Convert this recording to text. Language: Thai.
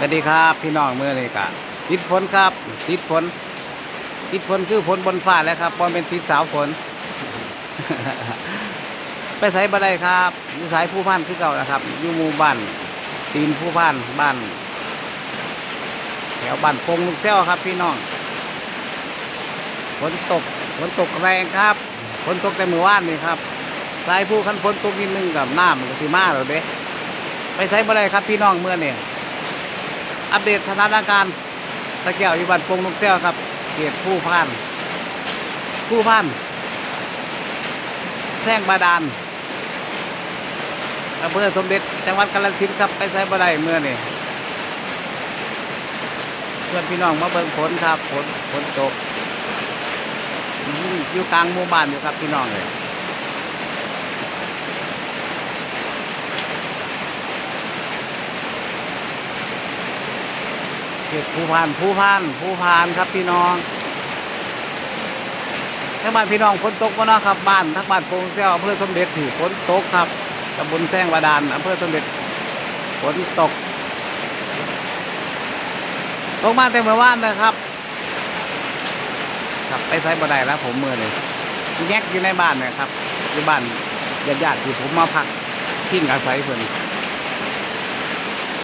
สวัสดีครับพี่น้องเมื่อนี้กะติดฝนครับ ติดฝนติดฝนคือฝนบนฟ้าแล้วครับพอเป็นติดสาวฝน ไปใส่บันไดครับอยู่สายผู้พันคือเก่านะครับอยู่หมู่บ้านตีนผู้พันบ้าน แถวบ้านปงลูกแก้วครับ พี่น้องฝนตกฝนตกแรงครับฝนตกแต่เมื่อวานนี่ครับสายผู้คันฝนตกนิดนึงกับน้ำมันก็สิมาแล้วเด้ไปใส่บันไดครับ พี่น้องเมื่อนี่ อัปเดตสถานการณ์ตะเกียวอยู่บ้านปงลูกแก้วครับเขตผู้พันผู้พันแท่งบาดาลอำเภอสมเด็จจังหวัดกาฬสินธุ์ครับไปใช้บ่ได้เมื่อนี่เพื่อนพี่น้องมาเบิ่งฝนครับฝนฝนตกอยู่กลางหมู่บ้านอยู่ครับพี่น้องเลย เขตผู้พานผู้พานผู้พานครับพี่น้องทั้งบ้านพี่น้องฝนตกบ่เนะครับบ้านทั้งบ้านโปงเซี่ยวอำเภอสมเด็จที่ฝนตกครับตำบลแซงบาดาลอำเภอสมเด็จฝนตกตกมาแต่เมื่อวานนะครับ ครับไปใช้บันไดแล้วผมมือเลยแยกอยู่ในบ้านนะครับอยู่บ้านญาติๆที่ผมมาพักทิ้งอาศัยเพิ่น